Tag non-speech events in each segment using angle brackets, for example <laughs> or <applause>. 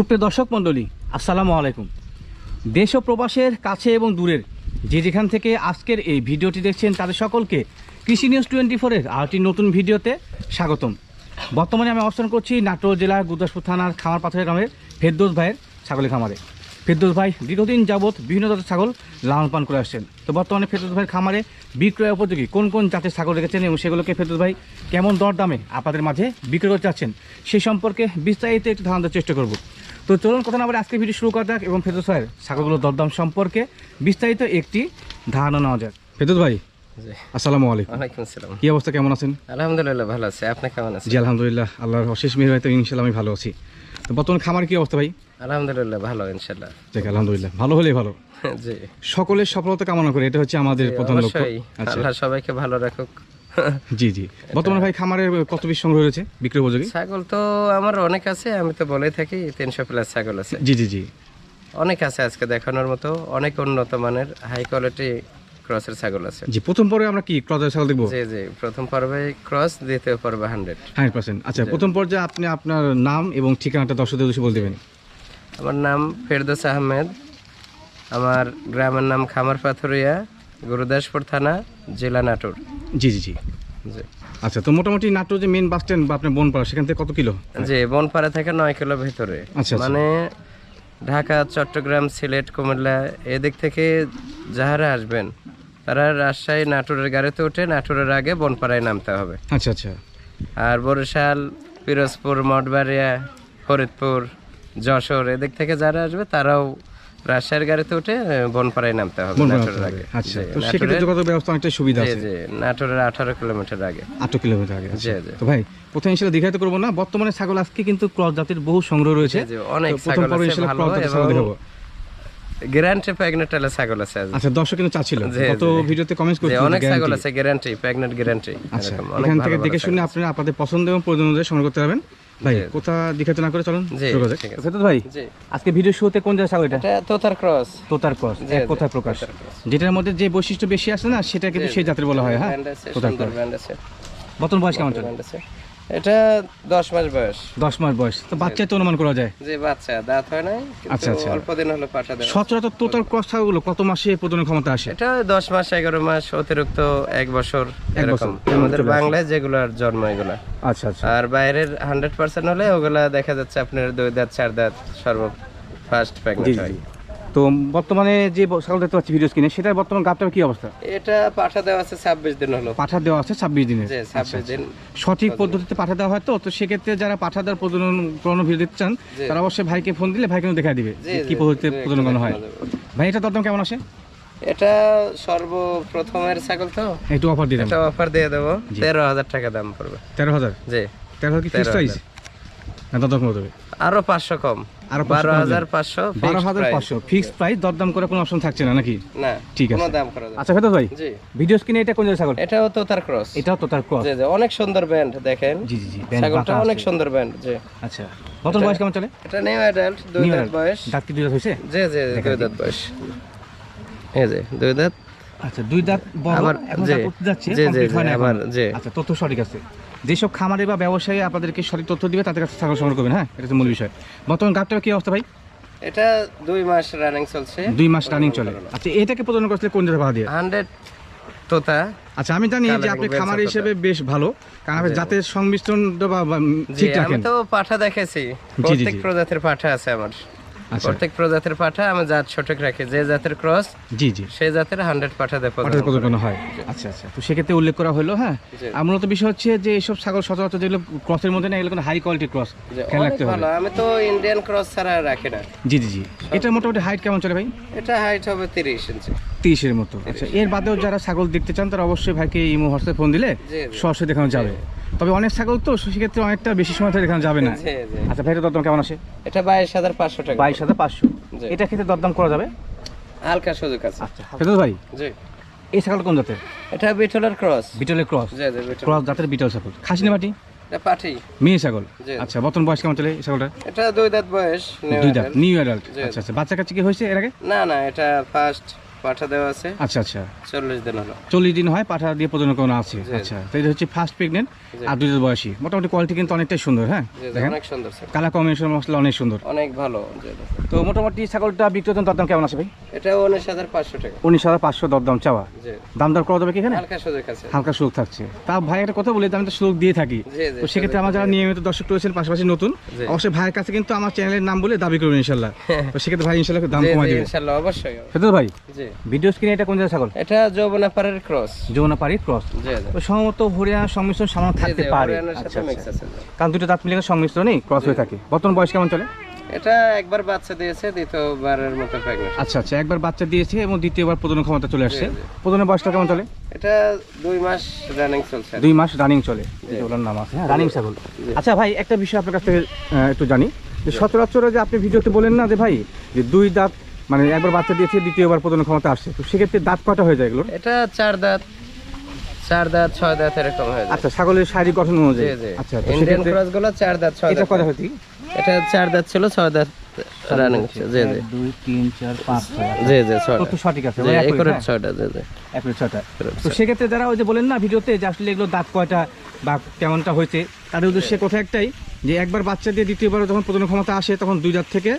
সুপ্রিয় দর্শক মণ্ডলী, আসসালামু আলাইকুম। দেশ ও প্রবাসের কাছে এবং দূরের যে যেখান থেকে আজকের এই ভিডিওটি দেখছেন তাদের সকলকে কৃষি নিউজ টোয়েন্টি ফোরের আরেকটি নতুন ভিডিওতে স্বাগতম। বর্তমানে আমি অবস্থান করছি নাটোর জেলার গুরদাসপুর থানার খামার পাথরের গ্রামের ফেরদোস ভাইয়ের ছাগলের খামারে। ফেরদোস ভাই, দীর্ঘদিন যাবৎ বিভিন্ন জাতের ছাগল লালন পালন করে আসছেন। তো বর্তমানে ফেরদোস ভাইয়ের খামারে বিক্রয় উপযোগী কোন কোন জাতের ছাগল রেখেছেন এবং সেগুলোকে ফেরদোস ভাই কেমন দর দামে আপনাদের মাঝে বিক্রয় করতে চাচ্ছেন, সেই সম্পর্কে বিস্তারিত একটু ধারণা চেষ্টা করব। তো চলুন কথা না বলে আজকে ভিডিও শুরু করা যাক এবং ফেরদোস ভাইয়ের ছাগলগুলোর দরদাম সম্পর্কে বিস্তারিত একটি ধারণা নেওয়া যাক। ফেরদোস ভাই আসসালামু আলাইকুম। ওয়ালাইকুম আসসালাম। কি অবস্থা কেমন আছেন? আলহামদুলিল্লাহ ভালো আছে। আপনি কেমন আছেন? জি আলহামদুলিল্লাহ আল্লাহর অশেষ মেহর হয়তো ইনশাল্লাহ আমি ভালো আছি। তো বর্তমান খামার কি অবস্থা ভাই? আলহামদুলিল্লাহ ভালো আলহামদুলিল্লাহ ভালো হলেই ভালো। <laughs> জি। সকলের সফলতা কামনা করে এটা হচ্ছে আমাদের প্রধান লক্ষ্য। আচ্ছা। আল্লাহ সবাইকে ভালো রাখুক। জি জি। বর্তমানে ভাই খামারে কত পিস সংগ্রহ রয়েছে বিক্রয় উপযোগী? ছাগল তো আমার অনেক আছে আমি তো বলে থাকি তিনশো প্লাস ছাগল আছে। জি জি জি। অনেক আছে আজকে দেখানোর মতো অনেক উন্নত মানের হাই কোয়ালিটি ক্রসের ছাগল আছে। জি প্রথম পরে আমরা কি ক্রজার ছাগল দেখব? জি জি প্রথম পর্বে ক্রস দ্বিতীয় পর্বে হান্ড্রেড হান্ড্রেড পার্সেন্ট। আচ্ছা প্রথম পর্যায়ে আপনি আপনার নাম এবং ঠিকানাটা দর্শকদের উদ্দেশ্যে বলে দেবেন। আমার নাম ফেরদৌস আহমেদ আমার গ্রামের নাম খামার পাথরিয়া গুরুদাসপুর থানা জেলা নাটোর। জি জি জি। আচ্ছা তো মোটামুটি নাটোর যে মেন বাস স্ট্যান্ড বা আপনার বনপাড়া সেখান থেকে কত কিলো? জি বনপাড়া থেকে নয় কিলো ভেতরে। আচ্ছা, আচ্ছা। মানে ঢাকা চট্টগ্রাম সিলেট কুমিল্লা এদিক থেকে যাহারা আসবেন তারা রাজশাহী নাটোরের গাড়িতে উঠে নাটোরের আগে বনপাড়ায় নামতে হবে। আচ্ছা আচ্ছা। আর বরিশাল পিরোজপুর মঠবাড়িয়া ফরিদপুর যশোর এদিক থেকে যারা আসবে তারাও রাজশাহীর গাড়িতে উঠে বনপাড়ায় নামতে হবে নাটোরের আগে। আচ্ছা তো সেক্ষেত্রে যোগাযোগ ব্যবস্থা অনেকটা সুবিধা আছে। জি নাটোরের আঠারো কিলোমিটার আগে। আট কিলোমিটার আগে আচ্ছা। জি, জি। তো ভাই প্রথমে ইনশাল্লাহ দীঘাতে করব না বর্তমানে ছাগল আজকে কিন্তু ক্রস জাতির বহু সংগ্রহ রয়েছে। অনেক ছাগল আছে ভালো দেখাবো। গ্যারান্টি প্রেগনেন্ট ছাগল আছে আচ্ছা দর্শক কিন্তু চাচ্ছিল। গত। ভিডিওতে কমেন্টস যে করছিল অনেক ছাগল আছে গ্যারান্টি প্রেগনেন্ট গ্যারান্টি আচ্ছা এখান থেকে দেখে শুনে আপনারা আপনাদের পছন্দ এবং প্রয়োজন অনুযায়ী সংগ্রহ করতে পারবেন। ভাই। কোথা না করে চলুন? ভাই আজকে ভিডিও শুতে কোন জায়গা ছাগল এটা? তোতার ক্রস। তোতার ক্রস এক কথায় প্রকাশ? যেটার মধ্যে যে বৈশিষ্ট্য বেশি আছে না সেটা কিন্তু সেই জাতের বলা হয় হ্যাঁ? তোতার ক্রস। বর্তমান বয়স কেমন চলে? ব্র্যান্ড আছে এটা 10 মাস বয়স। দশ মাস বয়স। তো বাচ্চা তো অনুমান করা যায়। যে বাচ্চা। দাঁত হয় নাই আচ্ছা, আচ্ছা। অল্প দিন হলো পাঠা দেওয়া। সচরাচর তোতার ক্রস ছাগলগুলো কত মাসে প্রজনন ক্ষমতা আসে? এটা 10 মাস 11 মাস অতিরিক্ত এক বছর এক এরকম। আমাদের বাংলায় যেগুলোর জন্ম এগুলা। আচ্ছা আচ্ছা। আর বাইরের 100% হলে ওগুলা দেখা যাচ্ছে আপনার দুই দাঁত চার দাঁত সর্ব ফার্স্ট জি। হয়। তো বর্তমানে যে ছাগল দেখতে পাচ্ছি ভিডিও স্ক্রিনে সেটার বর্তমান গাবটার কি অবস্থা? এটা পাঠা দেওয়া আছে 26 দিন হলো। পাঠা দেওয়া আছে ছাব্বিশ দিনের। যে আচ্ছা, 26 দিন সঠিক পদ্ধতিতে পাঠা দেওয়া হয় তো? তো সেক্ষেত্রে যারা পাঠা দেওয়ার প্রজনন করানো ভিডিও দেখতে চান তারা অবশ্যই ভাইকে ফোন দিলে ভাই কিন্তু দেখা দিবে কি পদ্ধতিতে প্রজনন করানো হয়। ভাই এটা দরদাম কেমন আসে? এটা সর্বপ্রথমের ছাগল তো। একটু অফার দিলাম এটা অফার দিয়ে দেবো। তেরো হাজার টাকা দাম পড়বে। তেরো হাজার? জি। তেরো হাজার কি ফিক্স প্রাইস না দরদাম কত হবে আরও পাঁচশো কম। আরও 500 বারো হাজার পাঁচশো বারো হাজার পাঁচশো। ফিক্সড প্রাইস দরদাম করে কোনো অপশন থাকছে না নাকি? না ঠিক আছে। দাম করা আচ্ছা ফেরত ভাই ভিডিও স্ক্রিনে এটা কোন ছাগল? এটাও তো তার ক্রস এটাও তো তার ক্রস জি জি অনেক সুন্দর ব্যান্ড দেখেন। জি জি জি ছাগলটা অনেক সুন্দর ব্যান্ড জি। আচ্ছা নতুন বয়স কেমন চলে? এটা নিউ অ্যাডাল্ট দুই দাঁত বয়স। দাঁত কি দুই দাঁত হয়েছে? জি জি জি, দুই দাঁত বয়স। এই যে দুই দাঁত। আচ্ছা দুই দাঁত বড় আবার এখন জি, দাঁত উঠতে যাচ্ছে জি, জি, complete জি, না আবার, জি। আচ্ছা তথ্য সঠিক আছে। যেসব খামারে বা ব্যবসায়ী আপনাদেরকে সঠিক তথ্য দিবে তাদের কাছে ছাগল সংগ্রহ করবেন হ্যাঁ? এটা হচ্ছে মূল বিষয়। বর্তমান গাবটার কি অবস্থা ভাই? এটা দুই মাস রানিং চলছে। দুই মাস রানিং চলে। আচ্ছা এটাকে প্রদান করতে কোন জায়গায় ভাড়া দিয়ে? হান্ড্রেড তোতা। আচ্ছা আমি জানি যে আপনি খামার হিসেবে বেশ ভালো। কারণ আপনি জাতের সংমিশ্রণ বা ঠিক রাখেন। তো পাঠা দেখেছি প্রত্যেক প্রজাতির পাঠা আছে আমার। প্রত্যেক প্রজাতির পাঠা আমি জাত সঠিক রাখি। যে জাতের ক্রস জি জি। সেই জাতের হান্ড্রেড পাঠা দেয় হয়। আচ্ছা আচ্ছা। তো সেক্ষেত্রে উল্লেখ করা হলো হ্যাঁ? জি। আর মূলত বিষয় হচ্ছে যে এইসব ছাগল সচরাচর যেগুলো ক্রসের মধ্যে না এগুলো হাই কোয়ালিটি ক্রস খেয়াল রাখতে হবে। ভালো আমি তো ইন্ডিয়ান ক্রস ছাড়া রাখি না। জি জি জি। এটা মোটামুটি হাইট কেমন চলে ভাই? এটা হাইট হবে তিরিশ ইঞ্চি তিরিশের মতো। আচ্ছা এর বাদেও যারা ছাগল দেখতে চান তারা অবশ্যই ভাইকে ইমো হোয়াটসঅ্যাপ ফোন দিলে। সরাসরি দেখানো যাবে। তবে অনেক ছাগল তো সেক্ষেত্রে অনেকটা বেশি সময় ধরে দেখানো যাবে না। আচ্ছা ভাইটা দরদাম কেমন আসে এটা বাইশ হাজার পাঁচশো টাকা। বাইশ হাজার পাঁচশো। এটা ক্ষেত্রে দরদাম করা যাবে? হালকা সুযোগ আছে। আচ্ছা ফেরদৌস ভাই জি। এই ছাগল কোন জাতের? এটা বিটলের ক্রস। বিটলের ক্রস? জি জি ক্রস জাতের বিটল ছাগল। খাসিনা বাটি এটা পাঠি। মেয়ে ছাগল। আচ্ছা বর্তমান বয়স কেমন চলে এই ছাগলটা? এটা দুই দাঁত বয়স দুই দাঁত নিউ অ্যাডাল্ট আচ্ছা আচ্ছা বাচ্চা কাচ্চা কি হয়েছে এর আগে? না না এটা ফার্স্ট পাঠা দেওয়া আছে। আচ্ছা আচ্ছা। চল্লিশ দিন হলো। চল্লিশ দিন হয় পাঠা দিয়ে প্রজনন করানো আছে। আচ্ছা তো এটা হচ্ছে ফার্স্ট প্রেগনেন্ট আর বয়সী। মোটামুটি কোয়ালিটি কিন্তু অনেকটাই সুন্দর হ্যাঁ? জি, জি, দেখেন। অনেক সুন্দর কালার কম্বিনেশন মশলা অনেক সুন্দর। অনেক ভালো। তো মোটামুটি ছাগলটা দরদাম কেমন আছে ভাই? এটা উনিশ হাজার পাঁচশো টাকা। উনিশ হাজার পাঁচশো দরদাম চাওয়া। দাম দর করা যাবে কি এখানে? হালকা সুযোগ আছে। হালকা সুযোগ থাকছে। তা ভাই একটা কথা বলি আমি তো সুযোগ দিয়ে থাকি। তো সেক্ষেত্রে আমার যারা নিয়মিত দর্শক রয়েছেন পাশাপাশি নতুন অবশ্যই ভাইয়ের কাছে কিন্তু আমার চ্যানেলের নাম বলে দাবি করবেন ইনশাল্লাহ। <laughs> তো সেক্ষেত্রে ভাই ইনশাল্লাহ দাম কমাই দেবে ইনশাল্লাহ অবশ্যই। ভাই? জি। ভিডিও স্ক্রিনে এটা কোন জায়গায় ছাগল? এটা যৌবনা পাড়ের ক্রস যমুনা পাড়ি ক্রস জি জি। সম্ভবত হরিয়ানা সংমিশ্রণ সামান্য থাকতে পারে। আচ্ছা, আচ্ছা। কারণ দুটো দাঁত মিলে সংমিশ্রণই ক্রস হয়ে থাকে। বর্তমান বয়স কেমন চলে? এটা একবার বাচ্চা দিয়েছে দ্বিতীয়বারের মতো প্রেগনেন্ট আচ্ছা আচ্ছা একবার বাচ্চা দিয়েছে এবং দ্বিতীয়বার প্রজনন ক্ষমতা চলে আসছে। জি। বয়সটা কেমন চলে? এটা দুই মাস রানিং চলছে। দুই মাস রানিং চলে। ওনার নাম আছে হ্যাঁ রানিং ছাগল। আচ্ছা ভাই একটা বিষয় আপনার কাছ থেকে একটু জানি। যে সচরাচর যে আপনি ভিডিওতে বলেন না যে ভাই যে দুই দাঁত মানে একবার বাচ্চা দিয়েছে দ্বিতীয়বার প্রজনন ক্ষমতা আসছে। তো সেক্ষেত্রে দাঁত কটা হয়ে যায় এগুলো এটা চার দাঁত চার দাঁত ছয় দাঁত এরকম হয়ে যায়। আচ্ছা ছাগলের শারীরিক গঠন অনুযায়ী। আচ্ছা তো ইন্ডিয়ান সেক্ষেত্রে চার দাঁত ছয় দাঁত। কটা হয়েছে? এটা চার দাঁত ছিল ছয় দাঁত রানিং জি জি। এক, দুই তিন চার পাঁচ ছয় জি জি ছয়টা তথ্য সঠিক আছে মানে একুরেট হ্যাঁ? ছয়টা জি জি। Accurate ছয়টা। তো সেক্ষেত্রে যারা ওই যে বলেন না ভিডিওতে যে আসলে এগুলো দাঁত কয়টা বা কেমনটা হয়েছে তাদের উদ্দেশ্যে কথা একটাই যে একবার বাচ্চা দিয়ে দ্বিতীয়বার যখন প্রজনন ক্ষমতা আসে তখন দুই দাঁত থেকে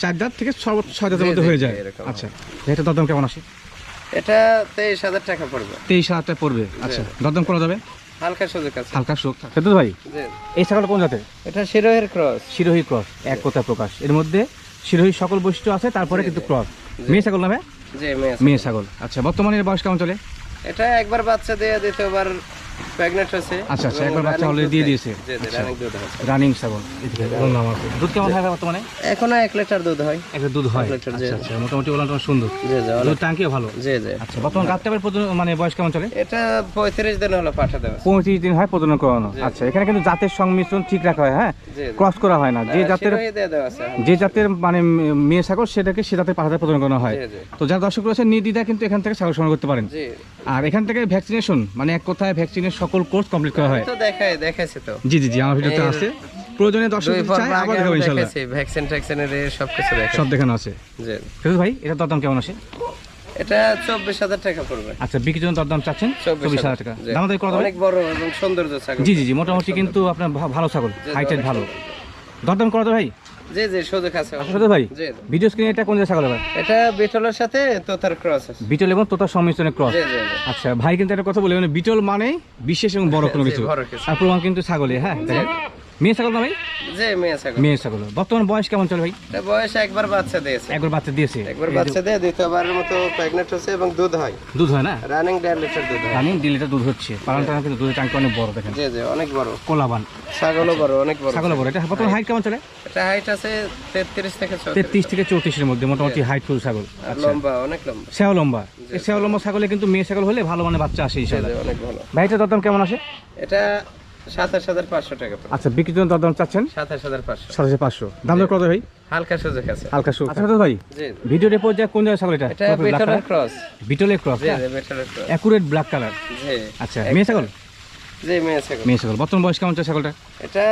চার দাঁত থেকে সর্বোচ্চ ছয় দাঁতের মধ্যে হয়ে যায়। আচ্ছা। এটা দরদাম কেমন আসে? এটা তেইশ হাজার টাকা পড়বে। তেইশ হাজারটা পড়বে। আচ্ছা দরদাম করা যাবে? হালকা সুযোগ আছে। হালকা সেতু ভাই এই ছাগল কোন জাতের? এটা শিরোহের ক্রস। শিরোহী ক্রস এক কথা প্রকাশ। এর মধ্যে শিরোহী সকল বৈশিষ্ট্য আছে তারপরে কিন্তু ক্রস। মেয়ে ছাগল নামে মেয়ে ছাগল। আচ্ছা বর্তমানে বয়স কেমন চলে? এটা একবার বাচ্চা দিয়ে দ্বিতীয়বার প্রেগনেন্ট হয়েছে আচ্ছা, আচ্ছা, একবার বাচ্চা running দিয়ে দিয়েছে। জি জি আচ্ছা। রানিং দুধ হয়। রানিং ছাগল নাম আছে। দুধ কেমন হয় বর্তমানে? এখনও এক লিটার দুধ হয়। একটা দুধ হয়? এক লিটার, জি। আচ্ছা আচ্ছা মোটামুটি ওলান তোমার সুন্দর। জি জি দুধ টাঙ্কিও ভালো? জি জি। আচ্ছা বর্তমান গাছ মানে বয়স কেমন চলে? এটা পঁয়ত্রিশ দিন হলো পাঠা দেওয়া। পঁয়ত্রিশ দিন হয় প্রজনন করানো। আচ্ছা এখানে কিন্তু জাতের সংমিশ্রণ ঠিক রাখা হয় হ্যাঁ? ক্রস করা হয় না। যে জাতের দেওয়া আছে। যে জাতের মানে মেয়ে ছাগল সেটাকে সে জাতের পাঠাতে প্রদান করা হয়। তো যারা দর্শক রয়েছে নির্দ্বিধা কিন্তু এখান থেকে ছাগল সংগ্রহ করতে পারেন। আর এখান থেকে ভ্যাকসিনেশন মানে এক কথায় ভ্যাকসিনের সকল কোর্স কমপ্লিট করা হয়। তো দেখাই দেখাইছি তো। জি জি জি আমার ভিডিওতে আছে। প্রয়োজনে দর্শক যদি আবার দেখাবো ইনশাল্লাহ। দেখাইছি ভ্যাকসিন ট্যাকসিনের সব কিছু দেখাই। সব দেখানো আছে। জি। ভাই এটা দরদাম কেমন আছে? এটা চব্বিশ হাজার টাকা পড়বে। আচ্ছা বিক্রির জন্য দরদাম চাচ্ছেন? চব্বিশ হাজার টাকা। জি। দাম অনেক বড় এবং সৌন্দর্য ছাগল। জি জি জি মোটামুটি কিন্তু আপনার ভালো ছাগল অনেক ভালো। দরদাম করা যাবে ভাই? জি জি সুযোগ আছে। আসলে ভাই। ভিডিও স্ক্রিনে এটা কোন জায়গায় ছাগল ভাই? এটা বিটলের সাথে তোতার ক্রস আছে। বিটল এবং তোতার সংমিশ্রণে ক্রস আচ্ছা ভাই কিন্তু একটা কথা বলে মানে বিটল মানে বিশেষ এবং বড় কোনো কিছু। বড় আর প্রমাণ কিন্তু ছাগলে হ্যাঁ মেয়ে ছাগল না ভাই? জি মেয়ে ছাগল। মেয়ে ছাগল। বর্তমান বয়স কেমন চলে ভাই? এটা বয়স একবার বাচ্চা দিয়েছে। একবার বাচ্চা দিয়েছে। একবার বাচ্চা দিয়ে দ্বিতীয়বারের মতো প্রেগনেন্ট হচ্ছে এবং দুধ হয়। দুধ হয় না? রানিং দেড় লিটার দুধ হয়। রানিং দুই লিটার দুধ হচ্ছে। পালন টালন কিন্তু দুধের ট্যাঙ্ক অনেক বড় দেখেন। জি জি অনেক বড়। কোলাবান। ছাগলও বড় অনেক বড়। ছাগল বড়। এটা বর্তমান হাইট কেমন চলে? এটা হাইট আছে তেত্রিশ থেকে চৌত্রিশ। তেত্রিশ থেকে চৌত্রিশের মধ্যে মোটামুটি হাইট ফুল ছাগল। আর লম্বা অনেক লম্বা। সেও লম্বা। সেও লম্বা ছাগলে কিন্তু মেয়ে ছাগল হলে ভালো মানে বাচ্চা আসে জি, ইনশাল্লাহ অনেক ভালো। ভাইটার দরদাম কেমন আসে? এটা সাতাশ হাজার পাঁচশো টাকা আচ্ছা বিক্রির জন্য দরদাম চাচ্ছেন? সাতাশ হাজার পাঁচশো। সাতাশে পাঁচশো। দাম কত ভাই? হালকা সুযোগ আছে। হালকা সুখ আচ্ছা। ভাই ভিডিও রেপোর যা কোন জায়গায় ছাগল এটা? এটা বিটলের ক্রস বিটলের ক্রস জি জি বিটলের ক্রস অ্যাকুরেট ব্ল্যাক কালার জি। আচ্ছা মেয়ে ছাগল? জি মেয়ে ছাগল। মেয়ে ছাগল। বর্তমান বয়স কেমন ছাগলটা? এটা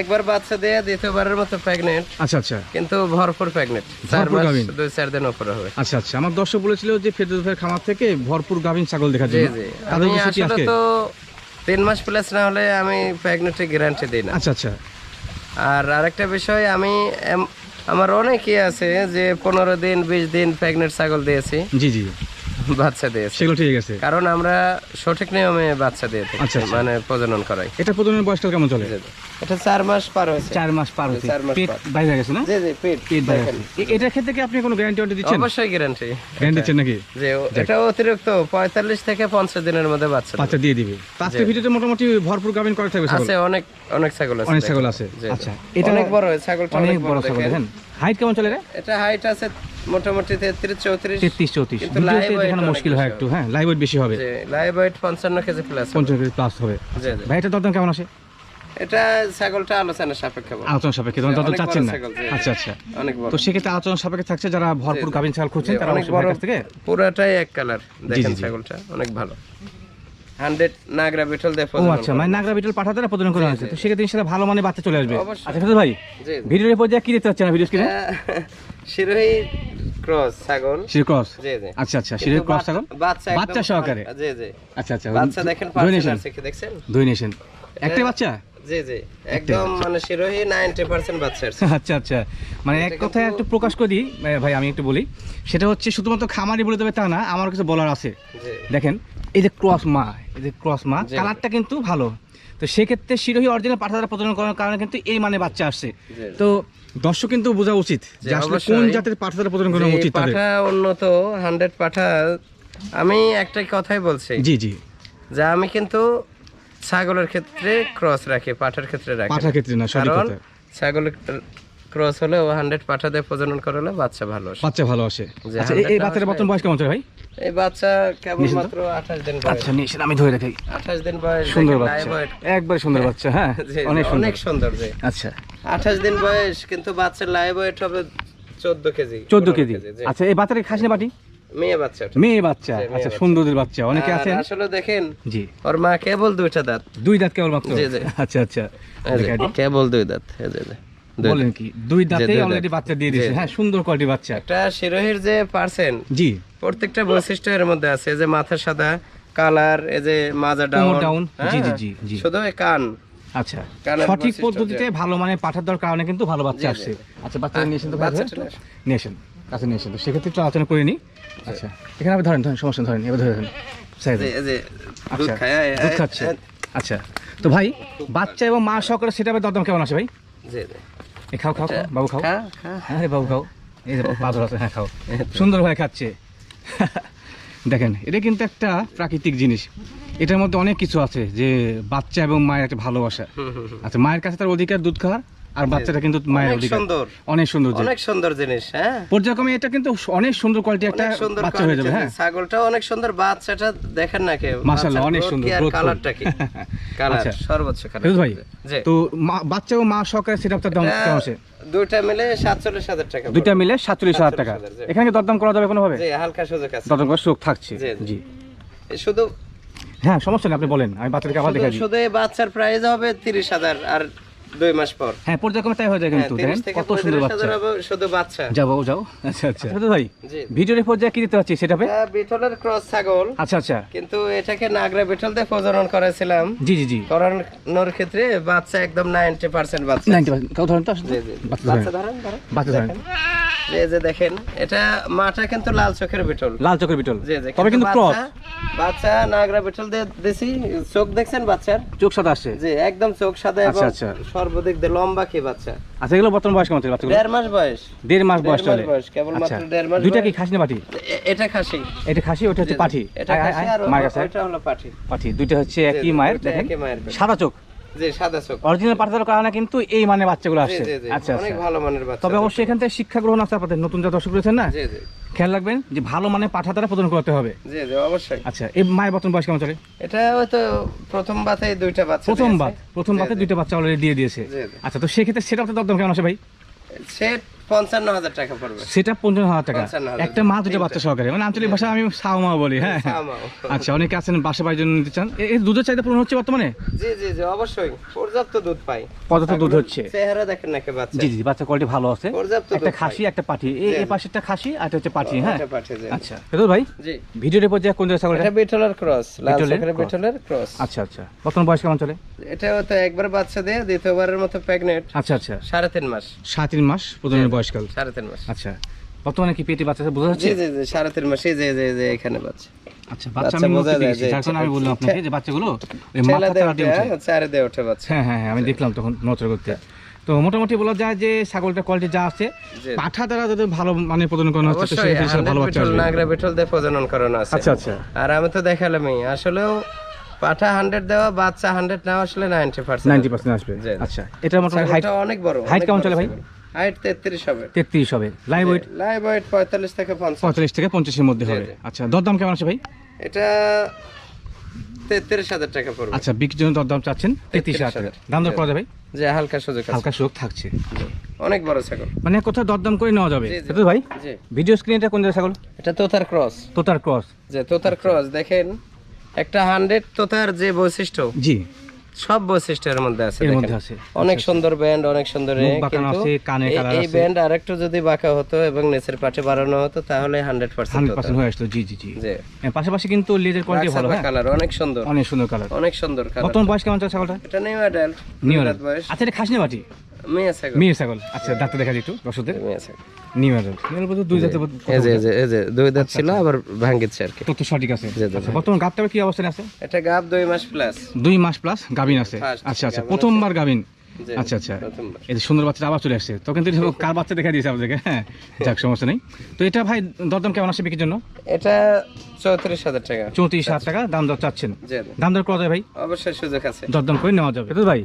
একবার বাচ্চা দিয়ে দ্বিতীয়বারের মতো প্রেগনেন্ট আচ্ছা আচ্ছা। কিন্তু ভরপুর প্রেগনেন্ট চার মাস দুই চার দিন উপরে হবে। আচ্ছা আচ্ছা। আমার দর্শক বলেছিল যে ফেরদৌসের খামার থেকে ভরপুর গাভীন ছাগল দেখার জি জি। আমি আসলে তো তিন মাস প্লাস না হলে আমি প্রেগনেন্সি গ্যারান্টি দিই না। আচ্ছা আচ্ছা। আর আরেকটা বিষয় আমি আমার অনেকই আছে যে পনেরো দিন বিশ দিন প্রেগনেন্ট ছাগল দিয়েছি। জি জি। বাচ্চা দিয়েছি সেগুলো ঠিক আছে। কারণ আমরা সঠিক নিয়মে বাচ্চা দিয়ে থাকি আচ্ছা, আচ্ছা। মানে প্রজনন করাই। এটা প্রজননের বয়সটা কেমন চলে। এটা চার মাস পার হয়েছে। চার মাস পার মাস পেট বাইরে গেছে না? জি জি পেট পেট বাইরে গেছে। এটার ক্ষেত্রে কি আপনি কোনো গ্যারান্টি ওয়ারেন্টি দিচ্ছেন? অবশ্যই গ্যারান্টি গ্যারান্টি দিচ্ছেন নাকি? যে এটা অতিরিক্ত পঁয়তাল্লিশ থেকে পঞ্চাশ দিনের মধ্যে বাচ্চা বাচ্চা দিয়ে দিবে। আজকে ভিডিওতে মোটামুটি ভরপুর গাভিন করে থাকবে আছে? অনেক অনেক ছাগল আছে অনেক ছাগল আছে। আচ্ছা এটা অনেক বড় ছাগলটা অনেক বড় ছাগল দেখেন। হাইট কেমন চলে রে? এটা হাইট আছে মোটামুটি তেত্রিশ চৌত্রিশ। তেত্রিশ চৌত্রিশ। কিন্তু ভিডিওতে live weight মুশকিল হয় একটু হ্যাঁ লাইভ ওয়েট বেশি হবে। যে লাইভ ওয়েট পঞ্চান্ন কেজি প্লাস পঞ্চাশ কেজি প্লাস হবে। জি জি। ভাই এটার দরদাম কেমন আসে? এটা ছাগলটা আলোচনা সাপেক্ষে। আলোচনা সাপেক্ষে তখন বড় চাচ্ছেন না। জি, জি। আচ্ছা আচ্ছা। অনেক বড়। তো সেক্ষেত্রে আলোচনা সাপেক্ষে থাকছে যারা ভরপুর জি। গাভিন ছাগল খুঁজছেন তারা অনেক অবশ্যই বড় কাছ থেকে পুরাটাই এক কালার দেখেন জি। ছাগলটা অনেক ভালো। হান্ড্রেড নাগরা বিটল দিয়ে প্রজনন আচ্ছা মানে নাগরা বিটল পাঠাতে না করা হয়েছে? তো সেক্ষেত্রে ইনশাল্লাহ ভালো মানে বাচ্চা চলে আসবে। আচ্ছা ফেরদৌস ভাই <laughs> জি জি। ভিডিওর পর যা কি দেখতে পাচ্ছেন ভিডিও স্ক্রিনে শিরোহী ক্রস ছাগল। শির ক্রস? জি জি। আচ্ছা আচ্ছা কিন্তু ক্রস ছাগল? বাচ্চা একদম বাচ্চা সহকারে? জি জি। আচ্ছা আচ্ছা বাচ্চা দেখেন পার্সেন্ট আছে কি দেখছেন? দুই নেশন একটাই বাচ্চা? জি জি। একদম মানে শিরোহী 90% বাচ্চা <laughs> আচ্ছা আচ্ছা। মানে এক কথায় একটু প্রকাশ করি ভাই আমি একটু বলি। সেটা হচ্ছে শুধুমাত্র খামারি বলে দেবে তা না আমার কিছু বলার আছে। দেখেন এই যে ক্রস মা এই যে ক্রস মা কালারটা কিন্তু ভালো। তো সেক্ষেত্রে শিরোহী অরিজিনাল পাঠা দ্বারা প্রজনন করার কারণে কিন্তু এই মানে বাচ্চা আসছে। তো দর্শক কিন্তু বোঝা উচিত যে আসলে কোন জাতের পাঠা দ্বারা প্রজনন করা উচিত পাঠা উন্নত 100 পাঠা। আমি একটা কথাই বলছি। জি জি। যে আমি কিন্তু ছাগলের ক্ষেত্রে ক্রস রাখি পাঠার ক্ষেত্রে রাখি। পাঠার ক্ষেত্রে না কারণ কথা। ছাগলের ক্রস হলে ও হান্ড্রেড পাঠা দিয়ে প্রজনন করালে বাচ্চা ভালো আসে। বাচ্চা ভালো আসে। আচ্ছা এই- এই 100 বাচ্চার বর্তমান বয়স কেমন ভাই? এই বাচ্চা কেবলমাত্র আঠাশ দিন বয়স। আচ্ছা নিয়ে আমি ধরে রাখি। আঠাশ দিন বয়স সুন্দর বাচ্চা। সুন্দর হ্যাঁ? অনেক সুন্দর। অনেক সুন্দর জি। আচ্ছা। আঠাশ দিন বয়স কিন্তু বাচ্চার লাইভ ওয়েট হবে চোদ্দ কেজি চোদ্দ পনেরো কেজি। আচ্ছা এই বাচ্চাটা খাসি না বাটি? মেয়ে বাচ্চা মেয়ে বাচ্চা। আচ্ছা সুন্দরদের বাচ্চা। অনেকে আর আছেন? আসলে দেখেন জি। ওর মা কেবল দুইটা দাঁত। দুই দাঁত কেবল মাত্র জি, জি। আচ্ছা আচ্ছা। কেবল দুই দাঁত দুই বলেন কি? দুই দাঁতে। অলরেডি বাচ্চা দিয়ে দিয়েছে। হ্যাঁ সুন্দর কোয়ালিটি বাচ্চা। একটা শিরোহির যে পার্সেন্ট জি। প্রত্যেকটা বৈশিষ্ট্য এর মধ্যে আছে। যে মাথা সাদা কালার এই যে মাজা ডাউন জি, জি, জি, জি। শুধু কান। আচ্ছা। সঠিক পদ্ধতিতে ভালো মানে পাঠার দেওয়ার কারণে কিন্তু ভালো বাচ্চা আসছে। আচ্ছা বাচ্চা নিয়ে তো বাচ্চা। আসে। নিয়ে এসেন কাছে নিয়ে এসেন তো। সেক্ষেত্রে একটু আলোচনা করে নিই। আচ্ছা এখানে আপনি ধরেন ধরেন সমস্যা ধরেন এবার ধরেন। সাইড যে- এই যে দুধ আচ্ছা দুধ খাচ্ছে। আচ্ছা তো ভাই বাচ্চা এবং মা সহকারে সেটা দরদাম কেমন আছে ভাই? জি, জি। এ খাও খাও খাও, বাবু খাও। খা। আরে বাবু খাও। এই যে পাথর আছে হ্যাঁ খাও। সুন্দর ভাবে খাচ্ছে। <laughs> দেখেন এটা কিন্তু একটা প্রাকৃতিক জিনিস। এটার মধ্যে অনেক কিছু আছে যে বাচ্চা এবং মায়ের একটা ভালোবাসা। আচ্ছা মায়ের কাছে তার অধিকার দুধ খাওয়ার? আর বাচ্চাটা কিন্তু মায়ের অধিকার। সুন্দর। অনেক সুন্দর অনেক সুন্দর জিনিস হ্যাঁ? পর্যায়ক্রমে এটা কিন্তু অনেক সুন্দর কোয়ালিটি একটা বাচ্চা হয়ে যাবে হ্যাঁ। ছাগলটাও অনেক সুন্দর বাচ্চাটা দেখেন না কে মাশাআল্লাহ, অনেক সুন্দর, growthful। কালারটা কি? কালার <laughs> আচ্ছা। সর্বোচ্চ কালার ভাই তো বাচ্চা ও মা সহকারে দাম কেমন আছে? দুইটা মিলে সাতচল্লিশ হাজার টাকা দুইটা মিলে সাতচল্লিশ হাজার টাকা। এখানে কি দরদাম করা যাবে জি হালকা সুযোগ আছে। দরদাম করার সুযোগ থাকছে জি, শুধু হ্যাঁ সমস্যা নেই আপনি বলেন আমি বাচ্চাটাকে আবার দেখা শুধু বাচ্চার প্রাইস হবে তিরিশ হাজার আর দুই মাস পর। হ্যাঁ পর্যায়ক্রমে তাই হয়ে যায় হ্যাঁ কিন্তু থেকে কত সুন্দর বাচ্চা। শুধু বাচ্চা। যাও যাও। আচ্ছা আচ্ছা। তো ভাই ভিডিওর পর্যায়ে কি দিতে পারছি সেটা বিটলের ক্রস ছাগল। আচ্ছা আচ্ছা। কিন্তু এটাকে নাগরা বিটল দিয়ে প্রজনন করেছিলাম। জি জি জি। করানোর ক্ষেত্রে বাচ্চা একদম নাইনটি পার্সেন্ট বাচ্চা। নাইনটি পার্সেন্ট কাউ ধরেন তো? জি, জি। বাচ্চা ধরেন। বাচ্চা ধরেন যে যে দেখেন এটা মাটা কিন্তু লাল চোখের বিটল। লাল চকের বিটল। জি জি তবে কিন্তু ক্রস বাচ্চা- বাচ্চা নাগরা বিটল দিয়ে দিছি চোখ দেখছেন বাচ্চার? চোখ সাদা আসছে। জি একদম চোখ সাদা এবং। সর্বাধিক দিয়ে লম্বা কি বাচ্চা? আচ্ছা এগুলো বর্তমান বয়স কেমন বাচ্চাগুলো। দেড় মাস বয়স। দেড় মাস বয়স চলে। আচ্ছা। দেড় মাস দুইটা কি খাসি না পাটি? এটা খাসি। এটা খাসি ওটা হচ্ছে এটা খাসি আর হলো দুইটা হচ্ছে একই মায়ের দেখেন। সাদা চোখ। জি সাদা চোখ। অরিজিনাল কারণে কিন্তু এই মানে বাচ্চাগুলো আসছে। জি আচ্ছা অনেক আচ্ছা ভালো মানের বাচ্চা তবে অবশ্যই এখান থেকে শিক্ষা গ্রহণ আছে আপনাদের। নতুন যা দর্শক রয়েছেন না জি জি। খেয়াল রাখবেন যে ভালো মানে পাঠা দ্বারা প্রদান করতে হবে। জি জি অবশ্যই। আচ্ছা এই মায়ের বয়স কেমন চলে? এটা হয়তো প্রথম বাতায় দুইটা বাচ্চা প্রথম। বাত প্রথম বাতে দুইটা বাচ্চা অলরেডি দিয়ে দিয়েছে। আচ্ছা তো সেক্ষেত্রে সেটা আপনাদের দরদাম কেমন আছে ভাই? সে পঞ্চান্ন হাজার টাকা পড়বে। সেটা পঞ্চান্ন হাজার টাকা একটা মা দুটো বাচ্চা সহকারে মানে আঞ্চলিক আমি বলি হ্যাঁ আচ্ছা অনেকে আছেন বাসা বাড়ির জন্য নিতে চান। এর দুধের চাহিদা পূরণ হচ্ছে বর্তমানে? জি জি জি অবশ্যই। পর্যাপ্ত দুধ পাই। পর্যাপ্ত দুধ হচ্ছে। চেহারা দেখেন নাকি বাচ্চা। জি জি বাচ্চা কোয়ালিটি ভালো আছে। একটা খাসি একটা পাঠি এই এই পাশেরটা খাসি আর এটা হচ্ছে হ্যাঁ। আচ্ছা ফেরত ভাই জি। ভিডিওর পর্যায়ে কোন জায়গায় ছাগলটা এটা বিটলের ক্রস লাল বিটলের চোখের ক্রস। আচ্ছা আচ্ছা। বর্তমান বয়স কেমন চলে এটা তো একবার বাচ্চা দিয়ে দ্বিতীয়বারের মতো প্রেগনেন্ট আচ্ছা আচ্ছা। সাড়ে তিন মাস। সাত তিন মাস প্রজনের বয়সকাল সাড়ে তিন মাস। আচ্ছা বর্তমানে কি পেটে বাচ্চা বোঝা যাচ্ছে? জি জি সাড়ে তিন মাস যে যে- যে এখানে বাচ্চা। আচ্ছা বাচ্চা আমি মুখে যায় দিয়েছি যে- যার কারণে আমি বললাম আপনাকে যে বাচ্চাগুলো ওই মাথা তাড়াতাড়ি উঠে। হ্যাঁ, চারে দিয়ে ওঠে বাচ্চা। হ্যাঁ হ্যাঁ আমি দেখলাম তখন করতে। তো মোটামুটি বলা যায় যে ছাগলটা কোয়ালিটি যা আছে পাঠা দ্বারা যদি ভালো মানে প্রদান করানো হচ্ছে অবশ্যই ভালো বাচ্চা আসবে নাগরা বিটল দিয়ে প্রজনন করানো আছে। আচ্ছা আচ্ছা। আর আমি তো দেখালামই আসলেও পাঠা হান্ড্রেড দেওয়া বাচ্চা হান্ড্রেড না আসলে নাইনটি পার্সেন্ট নাইনটি পার্সেন্ট আসবে। আচ্ছা এটার মোটামুটি হাইট অনেক বড় height কেমন চলে ভাই? হাইট হবে। তেত্রিশ হবে। লাইভ ওয়েট লাইভ ওয়েট পঁয়তাল্লিশ থেকে পঞ্চাশ। পঁয়তাল্লিশ থেকে মধ্যে হবে। আচ্ছা দরদাম কেমন আছে ভাই? এটা তেত্রিশ হাজার টাকা পড়বে। আচ্ছা বিক্রির জন্য দরদাম চাচ্ছেন তেত্রিশ হাজার 33,000 দাম দর করা যাবে যে হালকা সুযোগ হালকা সুযোগ থাকছে। অনেক বড় ছাগল। মানে কোথাও দরদাম করে নেওয়া যাবে। তো ভাই? ভিডিও কোন ছাগল? এটা তোতার ক্রস তোতার ক্রস যে তোতার ক্রস দেখেন। একটা হান্ড্রেড তোতার যে বৈশিষ্ট্য। জি। সব বৈশিষ্ট্যের মধ্যে আছে এর মধ্যে আছে। অনেক সুন্দর ব্যান্ড অনেক সুন্দর কিন্তু এই-। ব্যান্ড আরেকটু যদি বাঁকা হতো এবং নেচের পাটে বাড়ানো হতো তাহলে হান্ড্রেড পার্সেন্ট হয়ে আসতো জি জি জি। হ্যাঁ, পাশাপাশি কিন্তু লেজের কোয়ালিটি ভালো হ্যাঁ? কালার অনেক সুন্দর। অনেক সুন্দর কালার অনেক সুন্দর কালার বর্তমান বয়স কেমন চলছে ছাগলটা? এটা নিউ অ্যাডাল্ট নিউ বয়স। আচ্ছা এটা খাসনি বাটি? মেয়ে ছাগল। আচ্ছা ডাক্তার দেখা একটু দর্শকদের। দুই মধ্যে এই যে দুই দাঁত ছিল আবার ভাঙ্গিচ্ছে আর কি। তথ্য সঠিক আছে। আচ্ছা বর্তমান গাবটা কি অবস্থায় আছে? এটা গাব দুই মাস প্লাস দুই মাস প্লাস গাবিন আছে। আচ্ছা আচ্ছা প্রথমবার গাবিন আচ্ছা আচ্ছা। এই যে সুন্দর বাচ্চাটা আবার চলে আসছে। তো কিন্তু এটা <laughs> কার বাচ্চা দেখা দিয়েছে আপনাদেরকে? হ্যাঁ যাক সমস্যা নেই। তো এটা ভাই দরদাম কেমন আসে বিক্রির জন্য? এটা চৌত্রিশ হাজার টাকা। চৌত্রিশ হাজার টাকা দাম দর চাচ্ছেন। দাম দর করা যায় ভাই? অবশ্যই সুযোগ আছে। দরদাম করে নেওয়া যাবে। তো ভাই।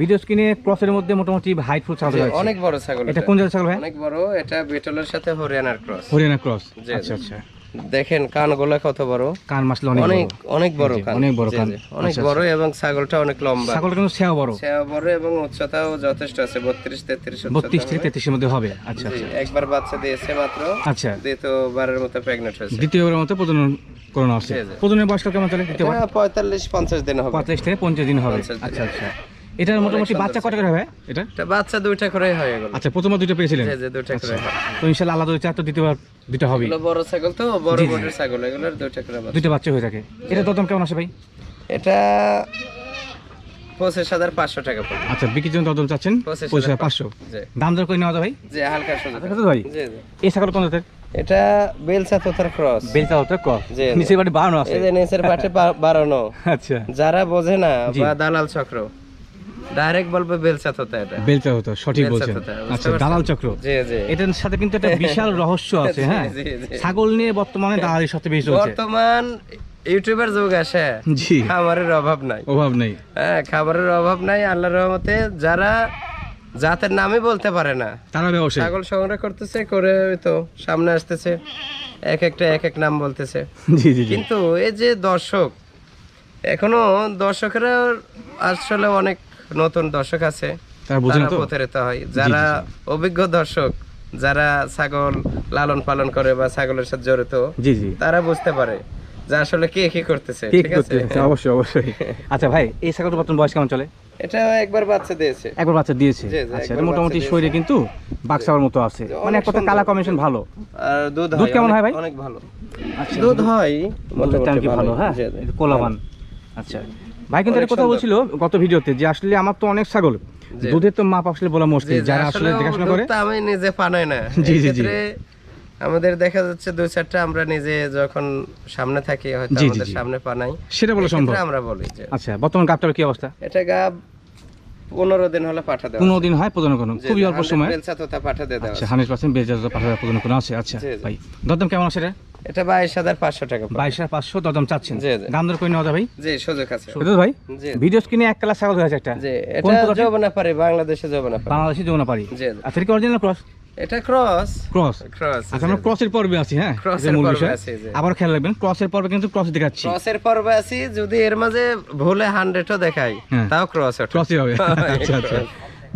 ভিডিও স্ক্রিনে ক্রসের মধ্যে মোটামুটি হাইট ফুট ছাগল আছে অনেক বড় ছাগল এটা এটা। কোন জাতের ছাগল ভাই? অনেক বড় এটা বিটলের সাথে হরিয়ানার ক্রস। হরিয়ানা ক্রস। আচ্ছা আচ্ছা। দেখেন কান গোলা কত বড়? কান মাসলে অনেক অনেক বড়। অনেক বড় কান। অনেক বড় কান। অনেক আচ্ছা, বড় এবং ছাগলটা অনেক লম্বা। ছাগল কিন্তু সেও বড়। সেও বড় এবং উচ্চতাও যথেষ্ট আছে বত্রিশ তেত্রিশ বত্রিশ থেকে তেত্রিশের মধ্যে হবে। আচ্ছা আচ্ছা। একবার বাচ্চা দিয়েছে মাত্র আচ্ছা। দ্বিতীয়বারের মতো প্রেগনেন্ট হয়েছে। দ্বিতীয়বারের মতো প্রজনন করানো আছে। প্রজনের বয়স কেমন চলে দ্বিতীয়বার? এটা পঁয়তাল্লিশ পঞ্চাশ দিন হবে। পঁয়তাল্লিশ থেকে পঞ্চাশ দিন হবে। আচ্ছা আচ্ছা। এটার মোটামুটি বাচ্চা কটা করে হবে? এটা? এটা বাচ্চা দুইটা করে হয়ে গেল। আচ্ছা প্রথমবার দুটো পেয়েছিলেন? যে যে দুইটা করে হয়। তো ইনশাল্লাহ আলাদা চার তো দ্বিতীয়বার দুটো হবে এগুলো বড় ছাগল তো বড় বড় ছাগল এগুলোর দুইটা করে বাচ্চা। দুটো বাচ্চা হয়ে থাকে। এটা দরদাম কেমন আসে ভাই? এটা পঁচিশ হাজার পাঁচশো টাকা পড়বে। আচ্ছা বিক্রির জন্য দরদাম চাচ্ছেন? পঁচিশ পঁচিশ হাজার পাঁচশো। জি। দাম দর করে নেওয়া ভাই? জি হালকা সুযোগ। আচ্ছা ভাই? জি জি। এই ছাগল কোন জাতের? এটা বেলসা তোতার ক্রস। বেলচা হতে কম জি, জি। নিচে বাড়ি বাড়ানো আছে। এই যে নিচের পাটে বাড়ানো আচ্ছা। যারা বোঝে না বা দালাল চক্র ডাইরেক্ট বলবে বেলসা তোতা এটা। বেলচা হতো সঠিক বলছেন। আচ্ছা দালাল চক্র। জি জি। এটার সাথে কিন্তু একটা বিশাল রহস্য <laughs> আছে হ্যাঁ। ছাগল নিয়ে বর্তমানে দালালির সাথে বেশি চলছে। বর্তমান ইউটিউবের যুগ আসে। জি। খামারের অভাব নাই। অভাব নেই। হ্যাঁ খাবারের অভাব নাই আল্লাহর রহমতে যারা জাতের নামই বলতে পারে না। তারা ব্যবসায়ী। ছাগল সংগ্রহ করতেছে করে তো সামনে আসতেছে এক একটা এক এক নাম বলতেছে। জি জি। কিন্তু এই যে দর্শক এখনও দর্শকেরা আসলে অনেক নতুন দর্শক আছে তারা প্রতারিত হয়। যারা অভিজ্ঞ দর্শক যারা ছাগল লালন পালন করে বা ছাগলের সাথে জড়িত তারা বুঝতে পারে যে আসলে কে কি করতেছে ঠিক ঠিক আছে? অবশ্যই অবশ্যই। <laughs> আচ্ছা ভাই এই বর্তমান বয়স কেমন চলে? এটা একবার বাচ্চা দিয়েছে। একবার বাচ্চা দিয়েছে? আচ্ছা মোটামুটি শরীরে কিন্তু বাক্সাওয়ার মতো আছে। মানে এক কথা কালার কম্বিনেশন ভালো। আর দুধ দুধ কেমন হয় ভাই? অনেক ভালো। আচ্ছা দুধ হয় মোটামুটি ভালো হ্যাঁ। কোলাবান। আচ্ছা। ভাই কিন্তু একটা কথা বলছিল গত ভিডিওতে যে আসলে আমার তো অনেক ছাগল। দুধের তো মাপ আসলে বলা মুশকিল যারা আসলে দেখাশোনা করে। আমি নিজে পানাই না। <laughs> জি, জি, জি। আমাদের দেখা যাচ্ছে দুই চারটা আমরা নিজে যখন সামনে থাকি হয়তো আমাদের সামনে পানাই। সেটা বলা সম্ভব। আমরা বলি আচ্ছা বর্তমান গাবটার কি অবস্থা? এটা গা পনেরো দিন হলে পাঠা দেওয়া পনেরো দিন হয় প্রদান করুন। খুবই অল্প সময়। বেলচা পাঠা দিয়ে দেওয়া আচ্ছা হান্ড্রেড পার্সেন্ট বেজাজ পাঠাতে প্রদান করা আছে? আচ্ছা। ভাই দরদাম কেমন আছে এটা এটা বাইশ হাজার পাঁচশো টাকা বাইশ হাজার পাঁচশো দরদাম চাচ্ছেন? জি, জি। দাম দর করে নেওয়া ভাই? জি সুযোগ আছে। বুঝতে ভাই? ভিডিও স্ক্রিনে এক ছাগল হয়েছে একটা। জি কোন এটা যৌবনা পারে বাংলাদেশে যৌবনা পারে বাংলাদেশি যমুনা পারি জি জি। আচ্ছা কি অরিজিনাল ক্রস এটা ক্রস ক্রস ক্রস আচ্ছা ক্রসের পর্বে আছি হ্যাঁ? Cross এটা এর মূল পর্বে আছি, আবার খেয়াল রাখবেন ক্রসের পর্বে কিন্তু ক্রস দেখাচ্ছি। ক্রসের পর্বে আছি যদি এর মাঝে ভুলে হান্ড্রেডও দেখাই হ্যাঁ। তাও ক্রস ক্রসই হবে। <laughs> আচ্ছা আচ্ছা।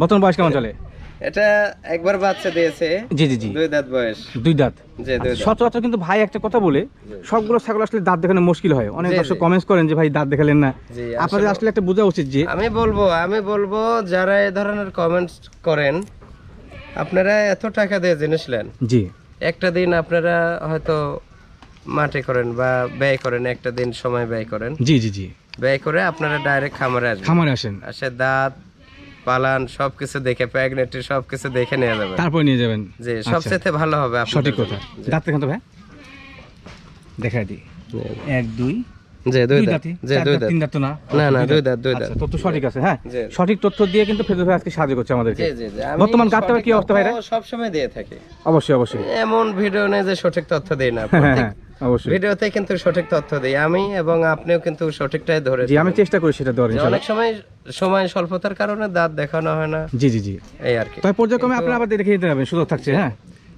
বর্তমান বয়স কেমন চলে? এটা একবার বাচ্চা দিয়েছে জি জি জি। দুই দাঁত বয়স। দুই দাঁত। জি দুই দাঁত। সচরাচর কিন্তু ভাই একটা কথা বলে সবগুলো ছাগল আসলে দাঁত দেখানো মুশকিল হয়। অনেক দর্শক জি। কমেন্টস করেন যে ভাই দাঁত দেখালেন না। আপনাদের আসলে একটা বোঝা উচিত যে আমি বলব আমি বলব যারা এই ধরনের কমেন্টস করেন আপনারা এত টাকা দিয়ে জিনিস নেন? জি। একটা দিন আপনারা হয়তো মাঠে করেন বা ব্যয় করেন একটা দিন সময় ব্যয় করেন। জি জি জি। ব্যয় করে আপনারা ডাইরেক্ট খামারে আসবেন। খামারে আসেন। আসে দাঁত পালান সবকিছু দেখে প্রেগনেন্টি সবকিছু দেখে নিয়ে যাবেন। তারপরে নিয়ে যাবেন। যে আচ্ছা, সবচেয়ে ভালো হবে সঠিক কথা। দাঁত দেখান তো ভাই। দেখাই দিই। এক দুই। দুই দাঁত। দাঁতই? দুই দাঁত, দাঁত। তিন দাঁত না? না না দুই দাঁত দুই দাঁত। তথ্য সঠিক আছে হ্যাঁ? সঠিক তথ্য দিয়ে কিন্তু ফেরদৌস ভাই আজকে সাহায্য করছে আমাদেরকে। জি জি জি আমি বর্তমান গাবটার কি অবস্থা ভাইরা? তথ্য সবসময় দিয়ে থাকি। অবশ্যই অবশ্যই। এমন ভিডিও নেই যে সঠিক তথ্য দেই না হ্যাঁ হ্যাঁ অবশ্যই। ভিডিওতে কিন্তু সঠিক তথ্য দিই আমি এবং আপনিও কিন্তু সঠিকটাই ধরে জি আমি চেষ্টা করি সেটা দেওয়ার অনেক সময় সময় স্বল্পতার কারণে দাঁত দেখানো হয় না। জি জি জি। এই আর কি। তাই পর্যায়ক্রমে আপনি আবার দেখে দিতে পারবেন সুযোগ থাকছে হ্যাঁ?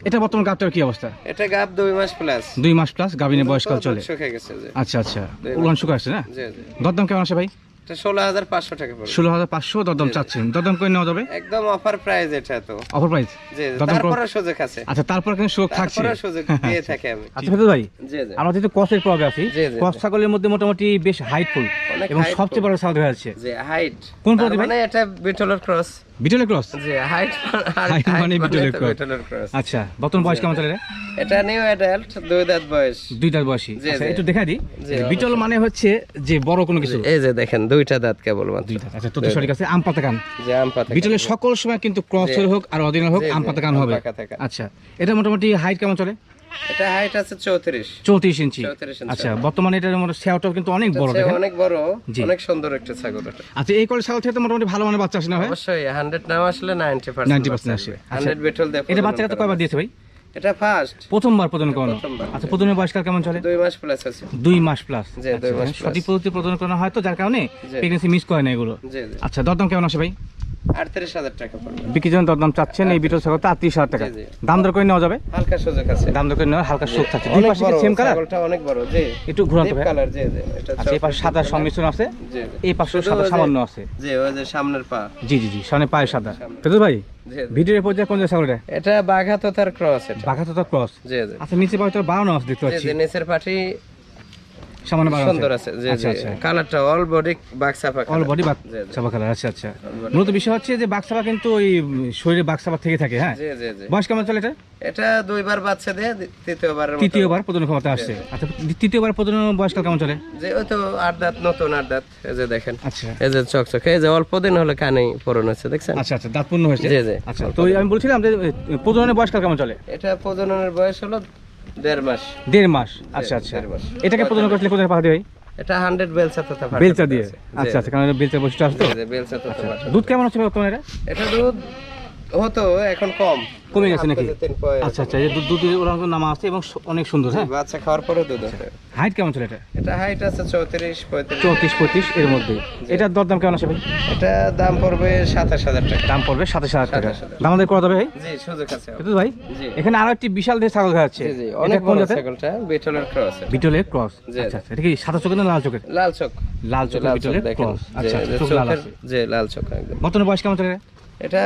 এটা বর্তমান গাবটার কি অবস্থা? এটা গাব দুই মাস প্লাস দুই মাস প্লাস গাবিনের বয়সকাল চলে। শুকে গেছে যে আচ্ছা আচ্ছা। উলান শুকা আসছে না? জি জি। দরদাম কেমন আসে ভাই? এটা ষোলো হাজার পাঁচশো টাকা ষোলো হাজার পাঁচশো দরদাম চাচ্ছেন। দরদাম করে নেওয়া যাবে? একদম অফার প্রাইস এটা তো। Offer price. তারপরে সুযোগ আছে। আচ্ছা তারপর কিন্তু সুযোগ থাকছে। তারপরে সুযোগ দিয়ে থাকি আমি। আচ্ছা ফেরদৌস ভাই জি জি। আমরা যেহেতু কসের প্রবে আছি জি, জি, কস ছাগলের মধ্যে মোটামুটি বেশ হাইটফুল এবং সবচেয়ে বড় ছাগল হয়ে যাচ্ছে। যে হাইট কোন মানে এটা বিটলের ক্রস বিটলের ক্রস হাইট Height মানে বিটলের ক্রস আচ্ছা বর্তমান বয়স কেমন চলে এটা নিউ অ্যাডাল্ট দুই দাঁত বয়স। দুইটার বয়সী। আচ্ছা একটু দেখা দিই। বিটল মানে হচ্ছে যে বড় কোনো কিছু। এই যে দেখেন দুইটা দাঁত কেবল মাত্র। দুইটা আচ্ছা তত সঠিক আছে আম পাতা কান। যে আম পাতা বিটলের সকল সময় কিন্তু ক্রসের হোক আর অরিজিনাল হোক আম পাতা কান হবে। আচ্ছা এটা মোটামুটি হাইট কেমন চলে? এটা হাইট আছে চৌত্রিশ। চৌত্রিশ ইঞ্চি। 34 ইঞ্চি। আচ্ছা বর্তমানে এটার মধ্যে কিন্তু অনেক বড় দেখেন। অনেক বড় অনেক সুন্দর একটা ছাগল এটা। আচ্ছা এই কলে ছাগল থেকে তো মোটামুটি ভালো মানের বাচ্চা আসে না ভাই? অবশ্যই হান্ড্রেড নাও আসলে নাইনটি পার্সেন্ট 90% আসে। আচ্ছা। হান্ড্রেড বেটল দেয় এটা বাচ্চাটা তো কয়বার দিয়েছে ভাই? এটা ফার্স্ট প্রথমবার প্রদান করানো। আচ্ছা প্রথমের বয়সকাল কেমন চলে? দুই মাস প্লাস আছে। দুই মাস প্লাস মাস সঠিক পদ্ধতি প্রদান করানো হয় তো যার কারণে। প্রেগনেন্সি মিস করে না এগুলো। আচ্ছা দরদাম কেমন আসে ভাই? আটত্রিশ হাজার টাকা পড়বে। বিক্রির জন্য দরদাম চাচ্ছেন এই বিটল ছাগল আটত্রিশ হাজার টাকা। জি, জি। দাম দর করে নেওয়া যাবে? হালকা সুযোগ আছে। দাম দর করে নেওয়ার হালকা সুখ থাকছে দুই পাশে সেম কালার অনেক বড় জি। একটু ঘুরান তো কালার জি জি। এটা আচ্ছা এই পাশে সাদা সংমিশ্রণ আছে? জি জি। এই পাশে সাদা সামান্য আছে? জি ওই যে সামনের পা। জি জি জি সামনে পায়ে সাদা। তো ভাই জি জি। ভিডিওর পর্যায়ে কোন ছাগলটা? এটা বাঘা তো ক্রস এটা। বাঘা ক্রস জি জি। আচ্ছা নিচে তো বাড়ানো আছে দেখতে পাচ্ছি জি নিচের পাটি সামান্য সুন্দর আছে। জি আচ্ছা জি। আচ্ছা। কালারটা অল বডি অল বডি জি, জি। কালার আচ্ছা আচ্ছা। মূলত বিষয় হচ্ছে যে কিন্তু ওই শরীরে থেকে থাকে হ্যাঁ? জি জি জি। বয়স কেমন চলে এটা? এটা দুইবার বাচ্চা দিয়ে তৃতীয়বার তৃতীয়বার প্রজনন ক্ষমতা আসছে আচ্ছা তৃতীয়বার প্রজনন বয়সকাল কেমন চলে? যে ওই তো আট দাঁত নতুন আট দাঁত এই যে দেখেন। আচ্ছা। এই যে চকচক এই যে অল্প দিন হলে কানেই পূরণ হচ্ছে দেখছেন? আচ্ছা আচ্ছা দাঁত পূর্ণ হয়েছে। জি, জি। আচ্ছা তো আমি বলছিলাম যে প্রজননের বয়সকাল কেমন চলে? এটা প্রজননের বয়স হলো দেড় মাস। দেড় মাস? আচ্ছা আচ্ছা। এটাকে প্রজনন করলে কোথায় এটা বেলসা তথা ভাটা বেলচা দিয়ে? আচ্ছা আচ্ছা কারণ বেলচা বৈশিষ্ট্য আছে তো? তথা দুধ কেমন হচ্ছে বর্তমানে এটা? এটা দুধ হতো এখন কম। কমে গেছে নাকি। আচ্ছা আচ্ছা দুধ দুধের ওরা নামা আছে এবং অনেক সুন্দর হ্যাঁ? বাচ্চা খাওয়ার পরে দুধ ওঠে হাইট কেমন চলে এটা? এটা হাইট আছে চৌত্রিশ পঁয়ত্রিশ। চৌত্রিশ পঁয়ত্রিশ এর মধ্যে। এটার দরদাম কেমন আছে ভাই? এটা দাম পড়বে সাতাশ হাজার টাকা। দাম পড়বে সাতাশ হাজার টাকা। দাম আমাদের করা যাবে ভাই? জি সুযোগ আছে। কিন্তু ভাই এখানে আরও একটি বিশাল দেহ ছাগল দেখা যাচ্ছে জি জি অনেক কোন বড় জাতের? ছাগলটা বিটলের ক্রস বিটলের ক্রস। আচ্ছা আচ্ছা এটা কি সাদা চোখের না লাল চোখের? লাল চোখ। লাল চোখ বিটলের ক্রস। আচ্ছা চোখ লাল আছে। যে লাল চোখ একদম। বর্তমানে বয়স কেমন চলে এটা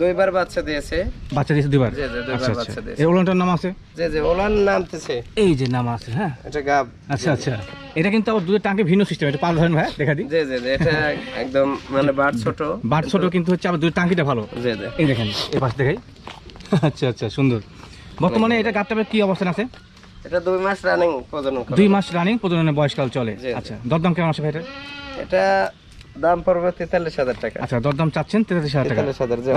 দুইবার বাচ্চা দিয়েছে। বাচ্চা দিয়েছে দুবার জি, জি, দুইবার আচ্ছা আচ্ছা। বাচ্চা দিয়েছে। এর ওলানটার নাম আছে? যে যে ওলান নামতেছে। এই যে নাম আছে হ্যাঁ? এটা গাব। আচ্ছা আচ্ছা। এটা কিন্তু আবার দুধের টাঙ্কে ভিন্ন সিস্টেম এটা পাল ধরেন ভাই দেখা দিই। জি জি জি, এটা একদম মানে বাট ছোট। বাট ছোট কিন্তু হচ্ছে আবার দুধের টাঙ্কিটা ভালো। জি জি। এই দেখেন এই পাশ দেখাই। আচ্ছা আচ্ছা সুন্দর। বর্তমানে এটা গাবটাবে কি অবস্থান আছে? এটা দুই মাস রানিং প্রজনন দুই মাস রানিং প্রজননের বয়সকাল চলে। জি, জি। আচ্ছা দরদাম কেমন আছে ভাই এটা এটা দাম পড়বে তেতাল্লিশ হাজার টাকা। আচ্ছা দরদাম চাচ্ছেন তেতাল্লিশ হাজার টাকা। তেতাল্লিশ হাজার দাম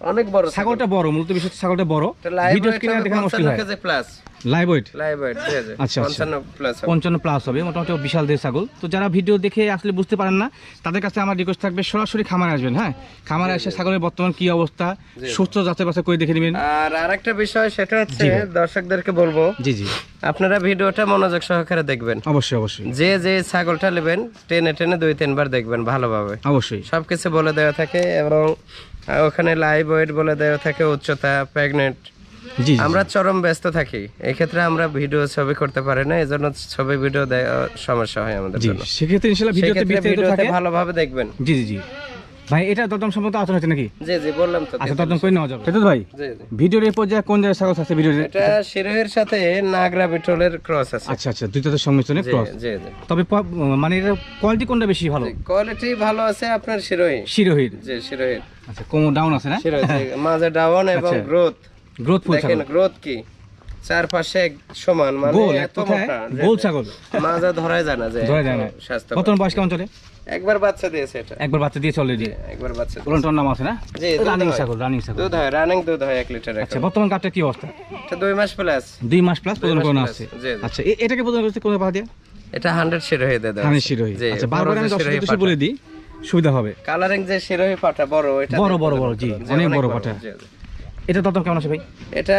অনেক বড় ছাগলটা বড় মূলত বিষয় ছাগলটা বড়। ভিডিও স্ক্রিনে দেখা মুশকিল হয়। Plus live weight live weight আচ্ছা, আচ্ছা। পঞ্চান্ন প্লাস পঞ্চান্ন প্লাস হবে মোটামুটি বিশাল দেশ ছাগল। তো যারা ভিডিও দেখে আসলে বুঝতে পারেন না তাদের কাছে আমার রিকোয়েস্ট থাকবে সরাসরি খামারে আসবেন হ্যাঁ? খামারে এসে ছাগলের বর্তমান কি অবস্থা সুস্থ করে দেখে নেবেন। আর আরেকটা বিষয় সেটা হচ্ছে দর্শকদেরকে বলব জি জি। আপনারা ভিডিওটা মনোযোগ সহকারে দেখবেন। অবশ্যই অবশ্যই। যে যে ছাগলটা নেবেন টেনে টেনে দুই তিনবার দেখবেন ভালোভাবে। অবশ্যই। সবকিছু বলে দেওয়া থাকে এবং ওখানে লাইভ ওয়েট বলে দেওয়া থাকে উচ্চতা প্রেগনেন্ট আমরা চরম ব্যস্ত থাকি। এক্ষেত্রে আমরা ভিডিও ছবি করতে পারি না এজন্য ছবি ভিডিও দেওয়া সমস্যা হয় আমাদের জন্য। সেক্ষেত্রে ইনশাআল্লাহ ভিডিওতে বিস্তারিত ভিডিওতে থাকে। ভালোভাবে দেখবেন। জি জি জি। ভাই এটা দরদাম সম্পর্কে আলোচনা হচ্ছে নাকি? জি জি বললাম তো আচ্ছা দরদাম করে নেওয়া যাবে। সেটা ভাই জি জি। ভিডিওর এই পর্যায়ে কোন জায়গায় আছে এটা শিরোহের সাথে নাগরা বিটলের ক্রস আছে। আচ্ছা আচ্ছা দুইটাতে সংমিশ্রণে ক্রস জি জি তবে মানে এটা কোয়ালিটি কোনটা বেশি ভালো? কোয়ালিটি ভালো আছে আপনার শিরোহি শিরোহির জি শিরোহির আচ্ছা কোমো ডাউন আছে না? শিরোহি মাঝে ডাউন এবং আচ্ছা। গ্রোথ গ্রোথ ফুল দেখেন গ্রোথ কি? চারপাশে এক সমান মানে এত মোটা গোল ছাগল। মাজা ধরাই যায় না যে ধরা যায় না। এত স্বাস্থ্য বর্তমান বয়স কেমন চলে? একবার বাচ্চা দিয়েছে এটা। একবার বাচ্চা দিয়েছে অলরেডি একবার বাচ্চা দিয়েছে। নাম আছে না? জি রানিং ছাগল রানিং ছাগল। দুধ হয় রানিং দুধ হয় এক লিটার আচ্ছা বর্তমান কাপটা কি অবস্থা? এটা দুই মাস প্লাস দুই মাস প্লাস প্রদান মাস করানো আছে। আচ্ছা এটাকে প্রদান করতে কোন পাহা দিয়ে? এটা হান্ড্রেড শিরোহি দিয়ে দেওয়া ধানের আছে। শিরোহি। আচ্ছা বারবার আমি যে দশ শিরোহি দশে পাটা। বলে দিই সুবিধা হবে। কালারিং যে শিরোহি পাটা বড় এটা বড়, বড়, বড়, জি, অনেক বড় পাটা। এটা দরদাম কেমন আছে ভাই? এটা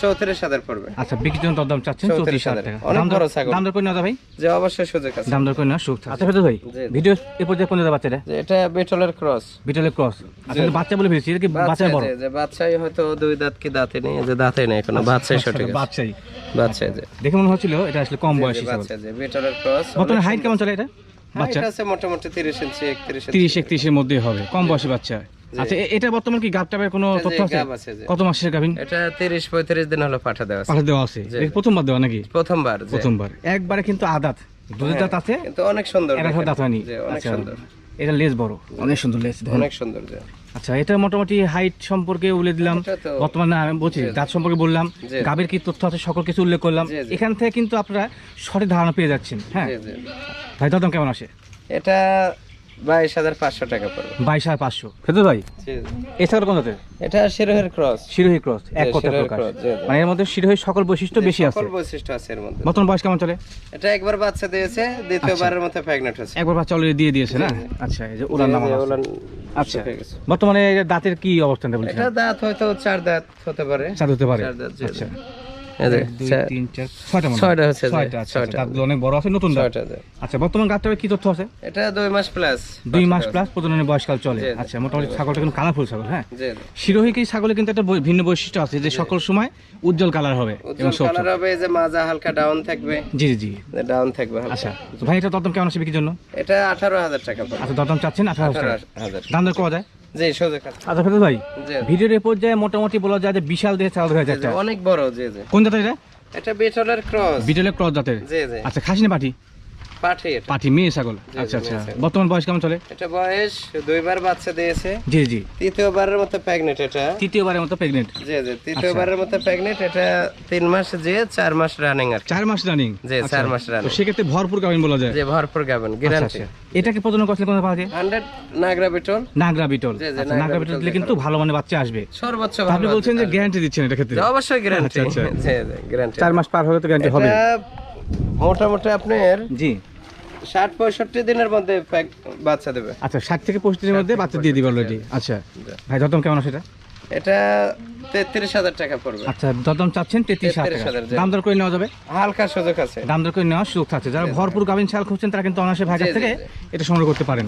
চৌত্রিশ হাজার পড়বে। আচ্ছা বিক্রির জন্য দরদাম চাচ্ছেন চৌত্রিশ হাজার টাকা। দাম দর- দাম দর করে নেওয়া ভাই যে অবশ্যই সুযোগ আছে। দাম দর করে নেওয়া সুখ আচ্ছা ফেরত ভাই জি, জি। ভিডিও এ পর্যায়ে কোন বাচ্চাটা? এটা বেটলের ক্রস। বিটলের ক্রস। আচ্ছা বাচ্চা বলে ফেলেছি এটা কি বাচ্চা বড়? যে- যে বাচ্চাই হয়তো দুই দাঁত কি দাঁতে নেই যে দাঁতে নেই এখনও বাচ্চাই সঠিক। বাচ্চাই। দেখে মনে হচ্ছিল এটা আসলে কম বয়সী বাচ্চা যে বেটলের ক্রস। বর্তমানে হাইট কেমন চলে এটা? বাচ্চা? আছে মোটামুটি তিরিশ ইঞ্চি একত্রিশের মধ্যে হবে। কম বয়সী বাচ্চা। আচ্ছা এটা বর্তমান কি গাব টাবের কোনো তথ্য আছে। কত মাসের গাভিন? এটা দিন হলো পাঠা দেওয়া আছে। পাঠা দেওয়া আছে। প্রথমবার দেওয়া নাকি? প্রথমবার প্রথমবার। একবারে কিন্তু আদাত। দুধের দাঁত আছে? কিন্তু অনেক সুন্দর এটা দেখেন। দাঁত হয়নি। অনেক আচ্ছা সুন্দর। এটা লেজ বড়। অনেক সুন্দর লেজ অনেক সুন্দর আচ্ছা এটা মোটামুটি হাইট সম্পর্কে দিলাম। বর্তমানে আমি বলছি দাঁত সম্পর্কে বললাম। গাবের কি তথ্য আছে সকল কিছু উল্লেখ করলাম। এখান থেকে কিন্তু আপনারা সঠিক ধারণা পেয়ে যাচ্ছেন হ্যাঁ। ভাই কেমন আসে? এটা বাইশ হাজার পাঁচশো টাকা পড়বে। বাইশ হাজার পাঁচশো। খেতে ভাই জি, জি। এছাড়া কোন জাতের? এটা শিরোহের ক্রস। শিরোহী ক্রস এক কথা প্রকাশ। cross, জি, জি। মানে এর মধ্যে শিরোহী সকল বৈশিষ্ট্য বেশি আছে। সকল বৈশিষ্ট্য আছে এর মধ্যে। বর্তমান বয়স কেমন চলে? এটা একবার বাচ্চা দিয়েছে দ্বিতীয়বারের মতো একবার বাচ্চা অলরেডি দিয়ে দিয়েছে না? আচ্ছা এই যে উলান নামা আচ্ছা বর্তমানে দাঁতের কি অবস্থানটা বলছেন? এটা দাঁত হয়তো চার দাঁত হতে পারে। চার হতে পারে। চার দাঁত, জি, জি। আচ্ছা। ছয়টা হচ্ছে যে, ছয়টা আচ্ছা ছয়টা। দাঁতগুলো অনেক বড় আছে নতুন দাঁত ছয়টা যে। আচ্ছা বর্তমান গাছটা কি তথ্য আছে? এটা দুই মাস প্লাস দুই মাস প্লাস প্রজননের বয়সকাল চলে। জি, জি। আচ্ছা মোটামুটি ছাগলটা কিন্তু কালারফুল ছাগল হ্যাঁ? শিরোহী কি ছাগলে কিন্তু একটা ভিন্ন বৈশিষ্ট্য আছে যে সকল সময় উজ্জ্বল কালার হবে এবং কালার হবে যে মাজা হালকা ডাউন থাকবে। জি জি ডাউন থাকবে আচ্ছা ভাই এটা দরদাম কেমন আছে বিক্রির জন্য? এটা আঠারো হাজার টাকা। আচ্ছা দরদাম চাচ্ছেন আঠারো হাজার। দাম দর করা যায়? জি সোজা আচ্ছা ফেরত ভাই ভিডিওর এ পর্যায়ে মোটামুটি বলা যায় যে বিশাল দেহে ছাগল হয়ে যাচ্ছে। অনেক বড় জি জি। কোন জাতের এটা? এটা বিটলের ক্রস। বিটলের ক্রস জাতের। জি জি। আচ্ছা খাসি না পাঠি পাঠি এটা। পাঠি মেয়ে ছাগল? আচ্ছা আচ্ছা। বর্তমান বয়স কেমন চলে? এটা বয়স দুইবার বাচ্চা দিয়েছে। জি জি। তৃতীয়বারের মতো প্রেগনেন্ট এটা। তৃতীয়বারের মতো প্রেগনেন্ট জি জি তৃতীয়বারের মতো প্রেগনেন্ট এটা তিন মাস যে চার মাস রানিং আর চার মাস রানিং জি, চার মাস running। সেক্ষেত্রে ভরপুর বলা যায়? যে ভরপুর গাবেন আচ্ছা, গ্যারান্টি আচ্ছা। এটাকে প্রজনন করছিল কোন পাওয়া যায়? হান্ড্রেড নাগরা বিটল। নাগরা আচ্ছা, নাগরা বিটল বিটল দিলে কিন্তু ভালো মানে বাচ্চা আসবে। সর্বোচ্চ আপনি বলছেন যে গ্যারান্টি দিচ্ছেন এটা ক্ষেত্রে? অবশ্যই আচ্ছা, আচ্ছা। গ্যারান্টি চার মাস পার হলে তো গ্যারান্টি হবে মোটামুটি আপনার জি। ষাট পঁয়ষট্টি দিনের মধ্যে বাচ্চা দেবে। আচ্ছা ষাট থেকে দিনের মধ্যে বাচ্চা দিয়ে দিবে অলরেডি আচ্ছা। ভাই কেমন এটা? তেত্রিশ হাজার টাকা পড়বে। আচ্ছা চাচ্ছেন তেত্রিশ হাজার 33,000 টাকা। জি। দাম দর করে নেওয়া যাবে? হালকা সুযোগ আছে। দাম দর করে নেওয়ার সুযোগ থাকছে যারা ভরপুর গাভিন শাল খুঁজছেন তারা কিন্তু অনায়াসে ভাই কাছ জি, জি, থেকে এটা সংগ্রহ করতে পারেন।